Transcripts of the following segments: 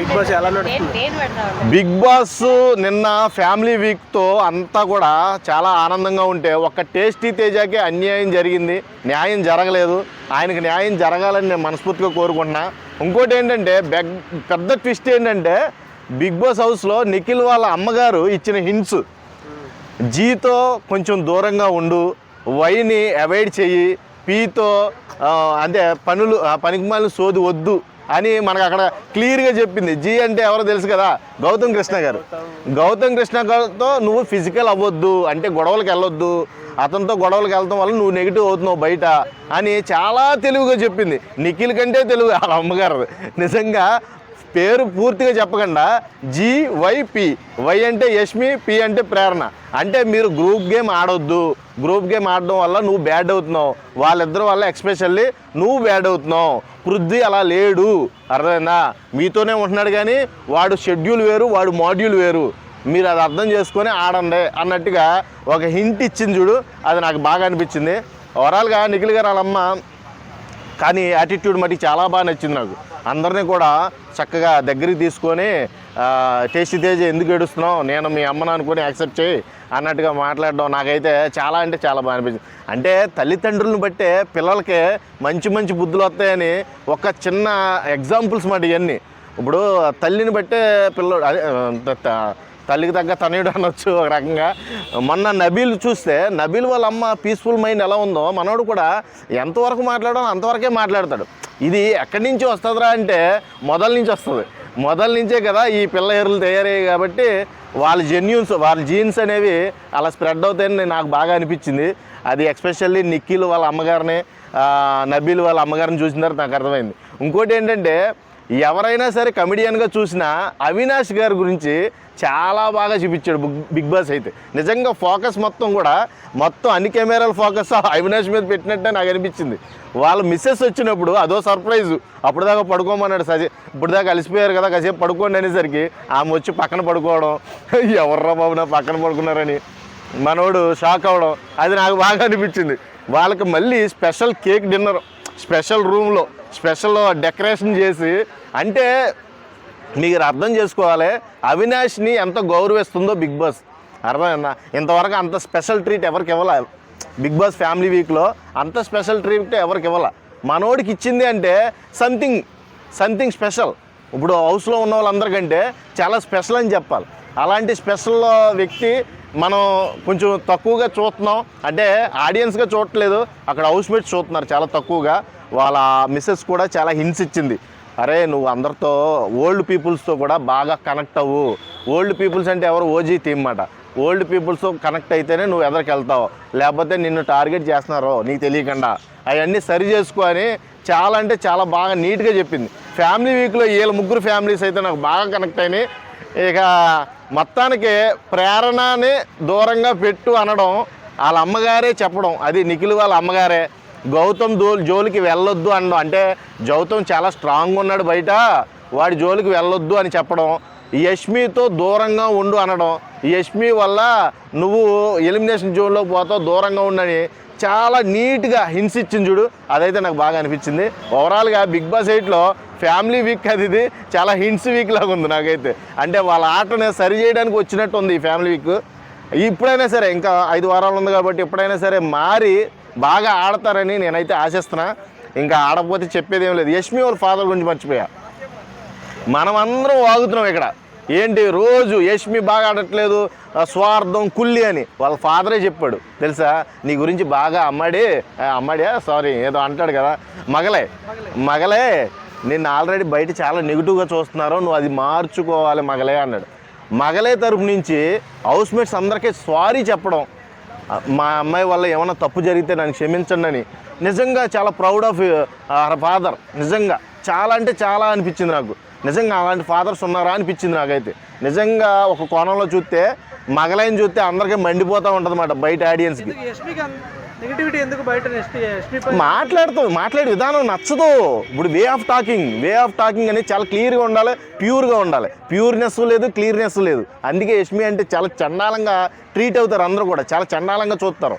Big Boss ఎలా నడుస్తుంది? Bigg Boss నిన్న ఫ్యామిలీ వీక్తో అంతా కూడా చాలా ఆనందంగా ఉంటే ఒక్క టేస్టీ తేజాకి అన్యాయం జరిగింది. న్యాయం జరగలేదు. ఆయనకి న్యాయం జరగాలని నేను మనస్ఫూర్తిగా కోరుకుంటున్నా. ఇంకోటి ఏంటంటే బెగ్ పెద్ద ట్విస్ట్ ఏంటంటే బిగ్ బాస్ హౌస్లో నిఖిల్ వాళ్ళ అమ్మగారు ఇచ్చిన హింట్స్ జీతో కొంచెం దూరంగా ఉండు. వైని అవాయిడ్ చెయ్యి. పీతో అంటే పనులు ఆ, పనికిమాలిన సోది వద్దు. అని మనకు అక్కడ క్లియర్గా చెప్పింది. జీ అంటే ఎవరో తెలుసు కదా గౌతమ్ కృష్ణ గారు. గౌతమ్ కృష్ణ గారితో నువ్వు ఫిజికల్ అవ్వద్దు అంటే గొడవలకు వెళ్ళొద్దు అతనితో గొడవలకు వెళ్తాం వల్ల నువ్వు నెగిటివ్ అవుతున్నావు బయట అని చాలా తెలుగుగా చెప్పింది. నిఖిల్ కంటే తెలుగు వాళ్ళ అమ్మగారు. నిజంగా పేరు పూర్తిగా చెప్పకుండా జీవైపి వై అంటే యష్మి పి అంటే ప్రేరణ. అంటే మీరు గ్రూప్ గేమ్ ఆడొద్దు. గ్రూప్ గేమ్ ఆడడం వల్ల నువ్వు బ్యాడ్ అవుతున్నావు. వాళ్ళిద్దరి వల్ల ఎక్స్పెషల్లీ నువ్వు బ్యాడ్ అవుతున్నావు. పృథ్వీ అలా లేడు. అర్థమైందా? మీతోనే ఉంటున్నాడు కానీ వాడు షెడ్యూల్ వేరు వాడు మాడ్యూల్ వేరు. మీరు అది అర్థం చేసుకొని ఆడండి అన్నట్టుగా ఒక హింట్ ఇచ్చింది చూడు. అది నాకు బాగా అనిపించింది. ఓవరాల్గా నిఖిల్ గారు వాళ్ళ అమ్మ కానీ యాటిట్యూడ్ మటుకు చాలా బాగా నచ్చింది నాకు. అందరినీ కూడా చక్కగా దగ్గరికి తీసుకొని ఆ, టేస్టీ తేజ్ ఎందుకు ఏడుస్తున్నావు? నేను మీ అమ్మను అనుకుని యాక్సెప్ట్ చేయి అన్నట్టుగా మాట్లాడడం నాకైతే చాలా అంటే చాలా బాగా అనిపించింది. అంటే తల్లిదండ్రులను బట్టే పిల్లలకి మంచి మంచి బుద్ధులు వస్తాయని ఒక చిన్న ఎగ్జాంపుల్స్ మాట ఇవన్నీ ఇప్పుడు తల్లిని బట్టే పిల్లడు అదే తల్లికి తగ్గ తనయుడు అనొచ్చు ఒక రకంగా. మొన్న నబీల్ చూస్తే నబీల్ వాళ్ళ అమ్మ పీస్ఫుల్ మైండ్ ఎలా ఉందో మనోడు కూడా ఎంతవరకు మాట్లాడో అంతవరకే మాట్లాడతాడు. ఇది ఎక్కడి నుంచి వస్తుందిరా అంటే మొదల నుంచి వస్తుంది. మొదల నుంచే కదా ఈ పిల్ల ఎరులు తయారయ్యాయి కాబట్టి వాళ్ళ జెన్యూన్స్ వాళ్ళ జీన్స్ అనేవి అలా స్ప్రెడ్ అవుతాయని నాకు బాగా అనిపించింది. అది ఎక్స్పెషల్లీ నిఖిల్ వాళ్ళ అమ్మగారిని ఆ, నబీల్ వాళ్ళ అమ్మగారిని చూసిన తర్వాత నాకు అర్థమైంది. ఇంకోటి ఏంటంటే ఎవరైనా సరే కమెడియన్గా చూసినా అవినాష్ గారి గురించి చాలా బాగా చూపించాడు బిగ్- బిగ్ బాస్ అయితే. నిజంగా ఫోకస్ మొత్తం కూడా మొత్తం అన్ని కెమెరాల ఫోకస్ అవినాష్ మీద పెట్టినట్టే నాకు అనిపించింది. వాళ్ళ మిస్సెస్ వచ్చినప్పుడు అదో సర్ప్రైజ్ అప్పుడు దాకా పడుకోమన్నాడు సజే ఇప్పుడు దాకా కదా కాసేపు పడుకోండి అనేసరికి ఆమె వచ్చి పక్కన పడుకోవడం. ఎవర్రా బాబు నా పక్కన పడుకున్నారని. మనోడు షాక్ అవ్వడం అది నాకు బాగా అనిపించింది. వాళ్ళకి మళ్ళీ స్పెషల్ కేక్ డిన్నర్ స్పెషల్ రూమ్లో స్పెషల్ డెకరేషన్ చేసి అంటే మీరు అర్థం చేసుకోవాలి అవినాష్ని ఎంత గౌరవిస్తుందో బిగ్ బాస్. అర్థమైందా? ఇంతవరకు అంత స్పెషల్ ట్రీట్ ఎవరికి ఇవ్వాల? బిగ్ బాస్ ఫ్యామిలీ వీక్లో అంత స్పెషల్ ట్రీట్ ఎవరికి ఇవ్వాల? మనోడికి ఇచ్చింది అంటే సంథింగ్ సంథింగ్ స్పెషల్. ఇప్పుడు హౌస్లో ఉన్న వాళ్ళందరికంటే చాలా స్పెషల్ అని చెప్పాలి. అలాంటి స్పెషల్ వ్యక్తి మనం కొంచెం తక్కువగా చూస్తున్నాం. అంటే ఆడియన్స్గా చూడట్లేదు. అక్కడ హౌస్ మేట్స్ చూస్తున్నారు చాలా తక్కువగా. వాళ్ళ మిస్సెస్ కూడా చాలా హింట్స్ ఇచ్చింది. అరే నువ్వు అందరితో ఓల్డ్ పీపుల్స్తో కూడా బాగా కనెక్ట్ అవ్వు. ఓల్డ్ పీపుల్స్ అంటే ఎవరు? ఓజీ థీమ్ మాట. ఓల్డ్ పీపుల్స్తో కనెక్ట్ అయితేనే నువ్వు ఎదరికి వెళ్తావు. లేకపోతే నిన్ను టార్గెట్ చేస్తున్నారు నీకు తెలియకుండా. అవన్నీ సరి చేసుకో అని చాలా అంటే చాలా బాగా నీట్గా చెప్పింది. ఫ్యామిలీ వీక్లో వీళ్ళ ముగ్గురు ఫ్యామిలీస్ అయితే నాకు బాగా కనెక్ట్ అయినాయి. ఇక మొత్తానికి ప్రేరణని దూరంగా పెట్టు అనడం వాళ్ళ అమ్మగారే చెప్పడం. అది నిఖిల్ వాళ్ళ అమ్మగారే. గౌతమ్ దో జోలికి వెళ్ళొద్దు అనడం అంటే గౌతమ్ చాలా స్ట్రాంగ్ ఉన్నాడు బయట. వాడి జోలికి వెళ్ళొద్దు అని చెప్పడం. ఈ యష్మితో దూరంగా ఉండు అనడం. ఈ యష్మి వల్ల నువ్వు ఎలిమినేషన్ జోన్లో పోతావు దూరంగా ఉండని చాలా నీట్గా హింస్ ఇచ్చింది చూడు. అదైతే నాకు బాగా అనిపించింది. ఓవరాల్గా బిగ్ బాస్ ఎయిట్లో ఫ్యామిలీ వీక్ అది ఇది చాలా హింట్స్ వీక్ లాగా ఉంది నాకైతే. అంటే వాళ్ళ ఆటను సరి చేయడానికి వచ్చినట్టు ఉంది ఈ ఫ్యామిలీ వీక్ ఇప్పుడైనా సరే ఇంకా ఐదు వారాలు ఉంది కాబట్టి ఎప్పుడైనా సరే మారి బాగా ఆడతారని నేనైతే ఆశిస్తున్నా. ఇంకా ఆడకపోతే చెప్పేది ఏం లేదు. యష్మి వాళ్ళ ఫాదర్ గురించి మర్చిపోయా. మనమందరం వాగుతున్నాం ఇక్కడ. ఏంటి రోజు యష్మి బాగా ఆడట్లేదు స్వార్థం కుల్లి అని. వాళ్ళ ఫాదరే చెప్పాడు. తెలుసా? నీ గురించి బాగా అమ్మాడి ఆ, అమ్మాడియా సారీ ఏదో అంటాడు కదా. మగలే మగలే నిన్ను ఆల్రెడీ బయట చాలా నెగిటివ్గా చూస్తున్నారు నువ్వు అది మార్చుకోవాలి మగలే అన్నాడు. మగలే తరపు నుంచి హౌస్ మేట్స్ అందరికీ సారీ చెప్పడం మా అమ్మాయి వల్ల ఏమైనా తప్పు జరిగితే నన్ను క్షమించండి అని. నిజంగా చాలా ప్రౌడ్ ఆఫ్ ఫాదర్ నిజంగా. చాలా అంటే చాలా అనిపించింది నాకు. నిజంగా అలాంటి ఫాదర్స్ ఉన్నారా అనిపించింది నాకైతే. నిజంగా ఒక కోణంలో చూస్తే మగలైన చూస్తే అందరికీ మండిపోతూ ఉంటుంది అన్నమాట బయట ఆడియన్స్కి నెగిటివిటీ ఎందుకు బయట మాట్లాడుతూ మాట్లాడే విధానం నచ్చదు. ఇప్పుడు way of talking way of talking అనేది చాలా క్లియర్గా ఉండాలి ప్యూర్గా ఉండాలి. ప్యూర్నెస్ లేదు క్లియర్నెస్ లేదు. అందుకే యష్మి అంటే చాలా చండాలంగా ట్రీట్ అవుతారు అందరూ కూడా. చాలా చండాలంగా చూస్తారు.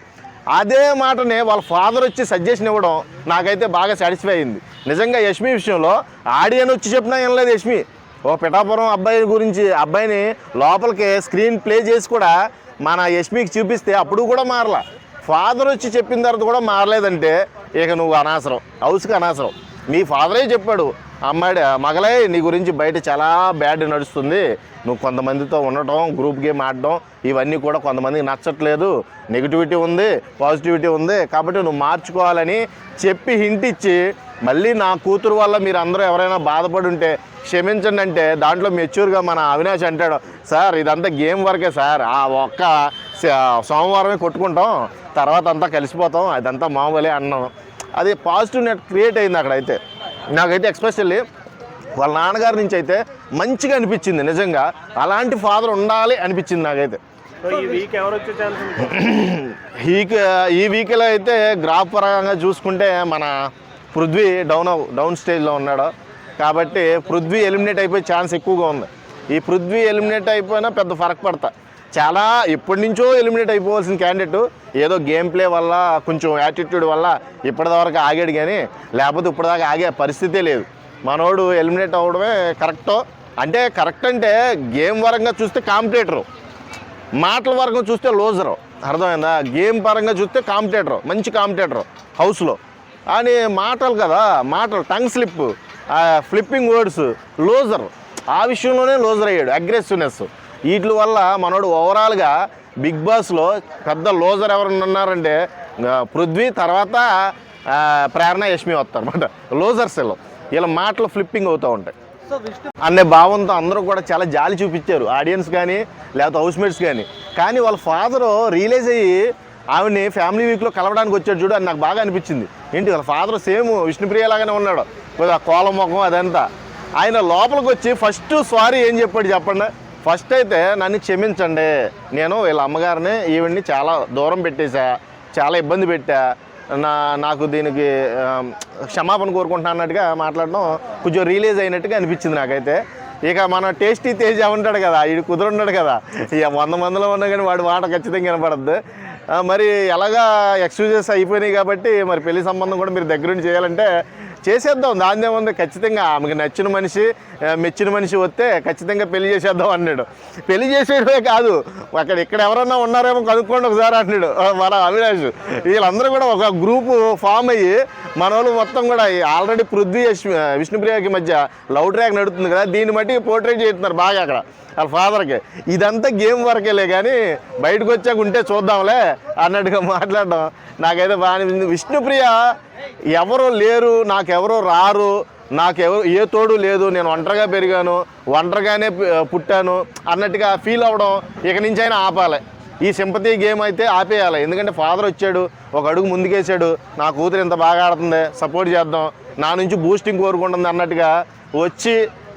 అదే మాటనే వాళ్ళ ఫాదర్ వచ్చి సజెషన్ ఇవ్వడం నాకైతే బాగా సాటిస్ఫై అయింది. నిజంగా యష్మి విషయంలో ఆడియన్ వచ్చి చెప్పినా ఏం లేదు యష్మి. ఓ పిఠాపురం అబ్బాయి గురించి అబ్బాయిని లోపలికి స్క్రీన్ ప్లే చేసి కూడా మన యష్మికి చూపిస్తే అప్పుడు కూడా మారలా. ఫాదర్ వచ్చి చెప్పిన తర్వాత కూడా మారలేదంటే ఇక నువ్వు అనవసరం హౌస్కి అనవసరం. మీ ఫాదరే చెప్పాడు అమ్మాయి మగలే నీ గురించి బయట చాలా బ్యాడ్ నడుస్తుంది. నువ్వు కొంతమందితో ఉండటం గ్రూప్ గేమ్ ఆడడం ఇవన్నీ కూడా కొంతమందికి నచ్చట్లేదు. నెగిటివిటీ ఉంది పాజిటివిటీ ఉంది. కాబట్టి నువ్వు మార్చుకోవాలని చెప్పి హింట్ ఇచ్చి మళ్ళీ నా కూతురు వల్ల మీరు అందరూ ఎవరైనా బాధపడి ఉంటే క్షమించండి అంటే దాంట్లో మెచ్యూర్గా మన అవినాష్ అంటాడు సార్ ఇదంతా గేమ్ వరకే సార్. ఆ ఒక్క సోమవారమే కొట్టుకుంటాం తర్వాత అంతా కలిసిపోతాం అదంతా మామూలే అన్నాం. అది పాజిటివ్ నెట్ క్రియేట్ అయింది అక్కడైతే. నాకైతే ఎక్స్పెషల్లీ వాళ్ళ నాన్నగారి నుంచి అయితే మంచిగా అనిపించింది నిజంగా. అలాంటి ఫాదర్ ఉండాలి అనిపించింది నాకైతే. వీక్ ఈ వీక్లో అయితే గ్రాఫ్ పరంగా చూసుకుంటే మన పృథ్వీ డౌన్ డౌన్ స్టేజ్లో ఉన్నాడు. కాబట్టి పృథ్వీ ఎలిమినేట్ అయిపోయే ఛాన్స్ ఎక్కువగా ఉంది. ఈ పృథ్వీ ఎలిమినేట్ అయిపోయినా పెద్ద ఫరక్ పడతా. చాలా ఎప్పటి నుంచో ఎలిమినేట్ అయిపోవాల్సిన క్యాండిడేట్ ఏదో గేమ్ ప్లే వల్ల కొంచెం యాటిట్యూడ్ వల్ల ఇప్పటివరకు ఆగాడు కానీ లేకపోతే ఇప్పటిదాకా ఆగే పరిస్థితే లేదు. మనోడు ఎలిమినేట్ అవ్వడమే కరెక్టో అంటే కరెక్ట్ అంటే గేమ్ పరంగా చూస్తే కాంపిటేటరు మాటల వరకు చూస్తే లోజరు అర్థమైందా? గేమ్ పరంగా చూస్తే కాంపిటేటర్ మంచి కాంపిటేటర్ హౌస్లో అని మాటలు కదా మాటలు tongue slip flipping words loser ఆ విషయంలోనే లోజర్ అయ్యాడు. అగ్రెసివ్నెస్ వీటి వల్ల మనోడు ఓవరాల్గా బిగ్ బాస్లో పెద్ద లోజర్ ఎవరు ఉన్నారంటే పృథ్వీ తర్వాత ప్రేరణ యష్మి వస్తారు. అనమాట లోజర్స్ వీళ్ళు. వీళ్ళ మాటలు ఫ్లిప్పింగ్ అవుతూ ఉంటాయి. అనే భావంతో అందరూ కూడా చాలా జాలి చూపించారు. ఆడియన్స్ కానీ లేకపోతే హౌస్మేట్స్ కానీ కానీ వాళ్ళ ఫాదరు రియలైజ్ అయ్యి ఆవిడని ఫ్యామిలీ వీక్లో కలవడానికి వచ్చాడు చూడు అని నాకు బాగా అనిపించింది. ఏంటి వాళ్ళ ఫాదర్ సేమ్ విష్ణుప్రియ లాగానే ఉన్నాడు. కొద్దిగా కోల ముఖం అదంతా. ఆయన లోపలికి వచ్చి ఫస్ట్ సారీ ఏం చెప్పాడు చెప్పండి? ఫస్ట్ అయితే నన్ను క్షమించండి. నేను వీళ్ళ అమ్మగారిని ఈవిడ్ని చాలా దూరం పెట్టేశా చాలా ఇబ్బంది పెట్టా. నా నాకు దీనికి క్షమాపణ కోరుకుంటున్నా అన్నట్టుగా మాట్లాడడం కొంచెం రిలీజ్ అయినట్టుగా అనిపించింది నాకైతే. ఇక మన టేస్టీ తేజ ఉంటాడు కదా వీడు కుదురున్నాడు కదా. ఇక వంద మందిలో ఉన్నా కానీ వాడు మాట ఖచ్చితంగా కనపడద్దు మరి ఎలాగా ఎక్స్క్యూజెస్ అయిపోయినాయి కాబట్టి మరి పెళ్ళి సంబంధం కూడా మీరు దగ్గరుండి చేయాలంటే చేసేద్దాం దాని ఏముంది ఖచ్చితంగా ఆమెకి నచ్చిన మనిషి మెచ్చిన మనిషి వస్తే ఖచ్చితంగా పెళ్ళి చేసేద్దాం అన్నాడు. పెళ్ళి చేసేయడమే కాదు అక్కడ ఇక్కడ ఎవరన్నా ఉన్నారేమో కనుక్కోండి ఒకసారి అన్నాడు మన అవినాష్. వీళ్ళందరూ కూడా ఒక గ్రూపు ఫామ్ అయ్యి మన వాళ్ళు మొత్తం కూడా ఆల్రెడీ పృథ్వీ విష్ణుప్రియకి మధ్య లవ్ ట్రాక్ నడుతుంది కదా దీన్ని బట్టి పోర్ట్రేట్ చేస్తున్నారు బాగా అక్కడ వాళ్ళ ఫాదర్కి. ఇదంతా గేమ్ వరకేలే కానీ బయటకు వచ్చాక ఉంటే చూద్దాంలే అన్నట్టుగా మాట్లాడడం నాకైతే బాగా అనిపించింది. విష్ణుప్రియ ఎవరు లేరు నాకెవరో రారు నాకెవరు ఏ తోడు లేదు నేను ఒంటరిగా పెరిగాను ఒంటరిగానే పుట్టాను అన్నట్టుగా ఫీల్ అవ్వడం ఇక నుంచి అయినా ఆపాలి. ఈ సింపతి గేమ్ అయితే ఆపేయాలి. ఎందుకంటే ఫాదర్ వచ్చాడు ఒక అడుగు ముందుకేసాడు నా కూతురు ఇంత బాగా ఆడుతుంది సపోర్ట్ చేద్దాం నా నుంచి బూస్టింగ్ కోరుకుంటుంది అన్నట్టుగా వచ్చి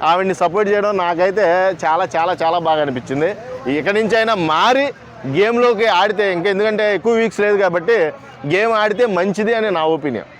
ఆవిడ్ని సపోర్ట్ చేయడం నాకైతే చాలా చాలా చాలా బాగా అనిపించింది. ఇక్కడి నుంచి అయినా మారి గేమ్లోకి ఆడితే ఇంకా ఎందుకంటే ఎక్కువ వీక్స్ లేదు కాబట్టి గేమ్ ఆడితే మంచిది అని నా ఒపీనియన్